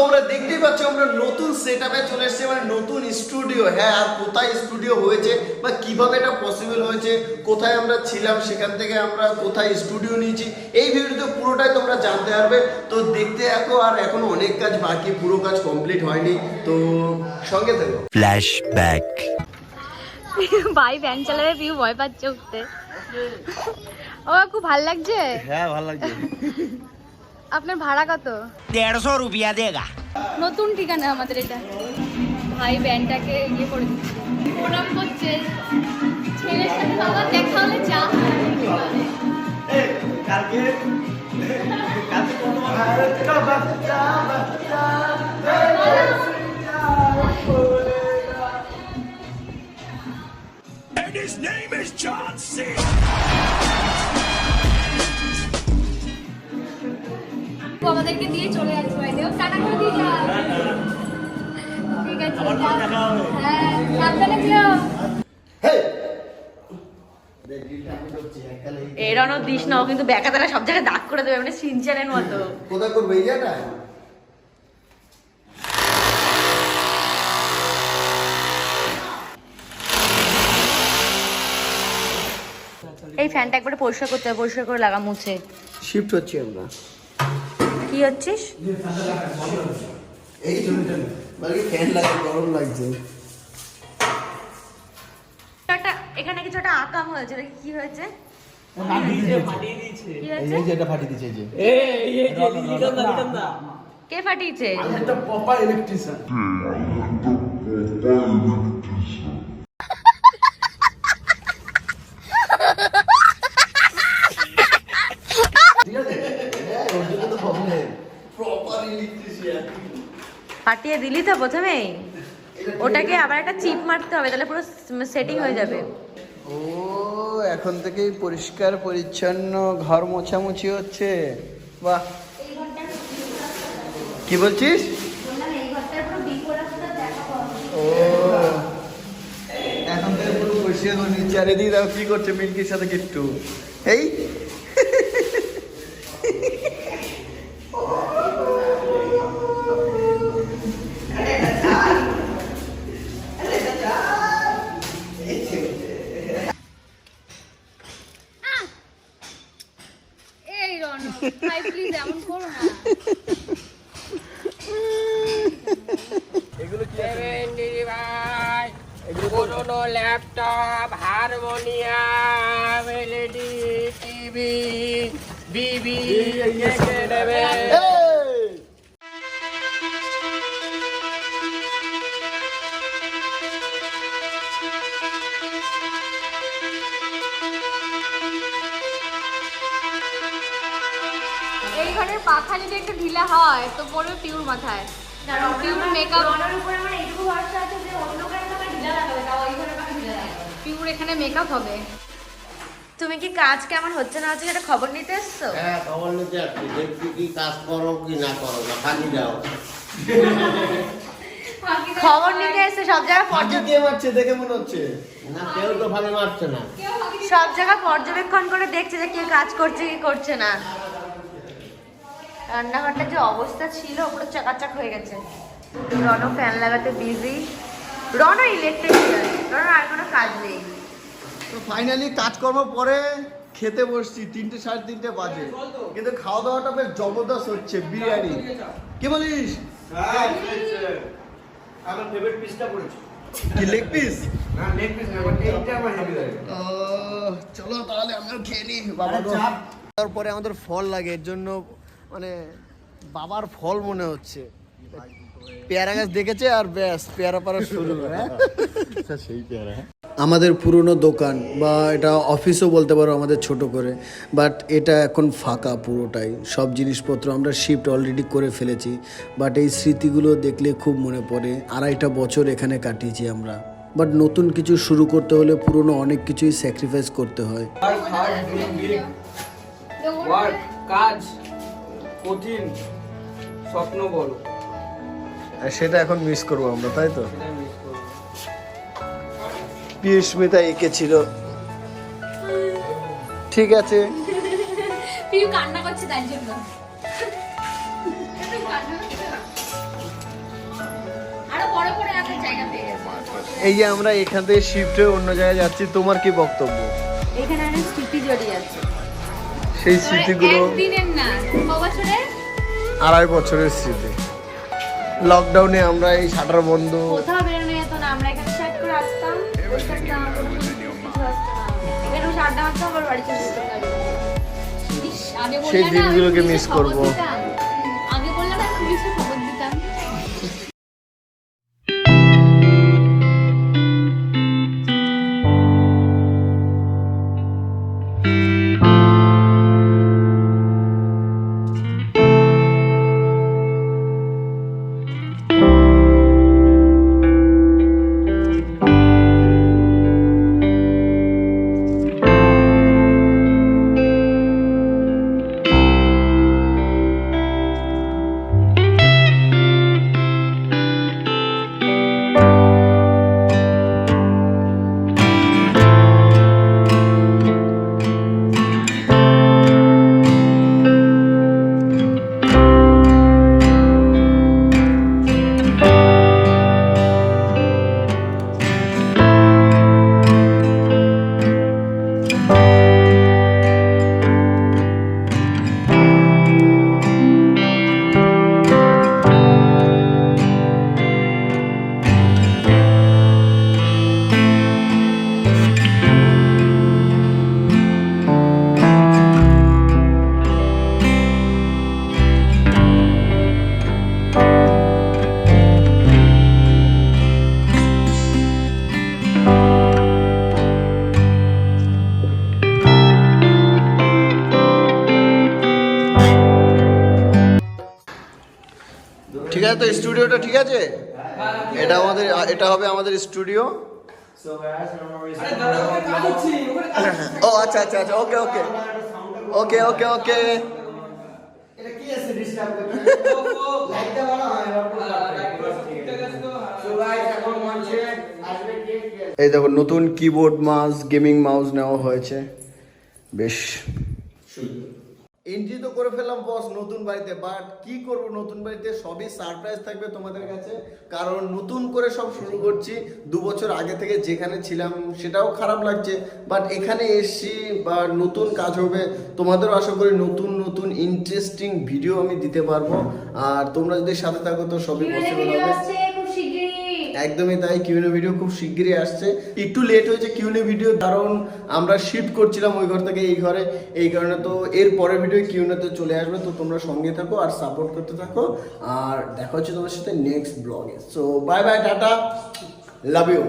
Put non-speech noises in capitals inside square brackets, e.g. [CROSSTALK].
তোমরা দেখতেই পাচ্ছ আমরা নতুন সেট আপে চলে এসেছি মানে নতুন স্টুডিও হ্যাঁ আর কোথায় স্টুডিও হয়েছে বা কীভাবে এটা পসিবল হয়েছে কোথায় আমরা ছিলাম সেখান থেকে আমরা কোথায় স্টুডিও নিয়েছি এই ভিডিওতে পুরোটাই তোমরা জানতে পারবে। তো দেখতে থাকো আর এখনও অনেক কাজ বাকি পুরো কাজ কমপ্লিট হয়নি তো সঙ্গে থাকো। Flashback. ভাই ভ্যান চালাবে পিউ ভয় পাচ্ছে উঠতে। ও খুব ভালো লাগছে? হ্যাঁ ভালো লাগছে। আপনার ভাড়া কত? দেড়শো রুপিয়া দেগা। নতুন ঠিকানা আমাদের এটা। ভাই ব্যান্ডটাকে ইয়ে করে প্রণাম করছে। ছেলের সাথে বাবা দেখা হলে চা কালকে কালকে এরানো দিস না কিন্তু ব্যাকা তারা সব জায়গায় দাগ করে দেবে মানে সিনচানের মতো। কোথায় করবে এই জায়গাটা? এই ফ্যানটা একবারে পরিষ্কার করতে হবে পরিষ্কার করে লাগা মুছে। শিফট হচ্ছি আমরা। কি হচ্ছিস? এই জন্য ফ্যান লাগে গরম লাগছে। এখানে কিছু একটা আকাম হয়েছে কি হয়েছে। কি এই হয়েছে? যে এটা ফাটিয়ে দিচ্ছে যে। কে ফাটিয়েছে এটা পপা ইলেকট্রিশিয়ান ঠিক আছে হ্যাঁ ওর জন্য তো প্রবলেম প্রপার ইলেকট্রিশিয়ান ফাটিয়ে দিলি তো প্রথমেই? ওটাকে আবার একটা চিপ মারতে হবে, তাহলে পুরো সেটিং হয়ে যাবে। ও, এখন থেকেই পরিষ্কার, পরিচ্ছন্ন, ঘর মোছামুছি হচ্ছে। বাহ। কি বলছিস? ও, এখন থেকে পুরো পরিষ্কার আর এদিকে কি করছে মিল্কির সাথে কিট্টু? এই পুরোনো ল্যাপটপ হারমোনিয়াম এলইডি টিভি বিবি নেবে এই ঘরের পাখা যদি একটু ঢিলা হয় তো পড়বে পিউর মাথায়। কারণ মেকআপ পিউর এখানে মেকআপ হবে। তুমি কি কাজ কেমন হচ্ছে না হচ্ছে সেটা খবর নিতে এসছো? হ্যাঁ খবর নিতে আসছি দেখছি কি কাজ করো কি না করো না ফাঁকি যাও খবর নিতে এসছো সব জায়গায় মারছে দেখে মনে হচ্ছে। না কেউ তো মারছে না। সব জায়গায় পর্যবেক্ষণ করে দেখছে যে কে কাজ করছে কি করছে না। রান্নাঘরটা যে অবস্থা ছিল পুরো চাকাচাক হয়ে গেছে। রনও ফ্যান লাগাতে বিজি রনও ইলেকট্রিশিয়ান রনও আর কোনো কাজ নেই। তো ফাইনালি কাজকর্ম পরে খেতে বসছি তিনটে সাড়ে তিনটে বাজে। কিন্তু খাওয়া দাওয়াটা বেশ জবরদস্ত হচ্ছে বিরিয়ানি। কি বলিস? আমার ফেভারিট পিসটা পড়েছে কি লেগ পিস না লেগ পিস না এইটা আমার হেভি লাগে। চলো তাহলে আমিও খেয়ে নিই বাবা তারপরে আমাদের ফল লাগে এর জন্য মানে বাবার ফল মনে হচ্ছে। পেয়ারা গাছ দেখেছে আর ব্যাস পেয়ারা পাড়া শুরু হ্যাঁ? সেই পেয়ারা। আমাদের পুরনো দোকান বা এটা অফিসও বলতে পারো আমাদের ছোট করে বাট এটা এখন ফাঁকা পুরোটাই। সব জিনিসপত্র আমরা শিফট অলরেডি করে ফেলেছি বাট এই স্মৃতিগুলো দেখলে খুব মনে পড়ে। আড়াইটা বছর এখানে কাটিয়েছি আমরা। বাট নতুন কিছু শুরু করতে হলে পুরনো অনেক কিছুই স্যাক্রিফাইস করতে হয়। কাজ। কঠিন স্বপ্ন বলো। সেটা এখন মিস করব আমরা তাই তো? পিয়ুস্মিতা এঁকেছিল ঠিক আছে। কান্না করছে তাই জন্য। এই যে আমরা এখান থেকে শিফটে অন্য জায়গায় যাচ্ছি তোমার কি বক্তব্য? এখানে অনেক স্মৃতি জড়িয়ে আছে। সেই স্মৃতিগুলো একদিনের না ক বছরের? আড়াই বছরের স্মৃতি। লকডাউনে আমরা এই শাটার বন্ধ। সেই দিনগুলোকে মিস না তো স্টুডিওটা ঠিক আছে? এটা আমাদের এটা হবে আমাদের স্টুডিও। ও আচ্ছা আচ্ছা আচ্ছা ওকে ওকে। ওকে ওকে ওকে। [LAUGHS] এই দেখো নতুন কিবোর্ড মাউস গেমিং মাউস নেওয়া হয়েছে। বেশ। এন্ট্রি তো করে ফেললাম বস নতুন বাড়িতে। বাট কি করব নতুন বাড়িতে? সবই সারপ্রাইজ থাকবে তোমাদের কাছে। কারণ নতুন করে সব শুরু করছি। দু বছর আগে থেকে যেখানে ছিলাম সেটাও খারাপ লাগছে। বাট এখানে এসছি বা নতুন কাজ হবে তোমাদেরও আশা করি নতুন নতুন ইন্টারেস্টিং ভিডিও আমি দিতে পারব। আর তোমরা যদি সাথে থাকো তো সবই পসিবল হবে। একদমই তাই কিউনে ভিডিও খুব শিগগিরই আসছে। একটু লেট হয়েছে কিউনে ভিডিও কারণ আমরা শিফট করছিলাম ওই ঘর থেকে এই ঘরে। এই কারণে তো এর পরের ভিডিও কিউনেতে চলে আসবে, তো তোমরা সঙ্গে থাকো আর সাপোর্ট করতে থাকো। আর দেখা হচ্ছে তোমার সাথে নেক্সট ব্লগে so bye bye tata. Love you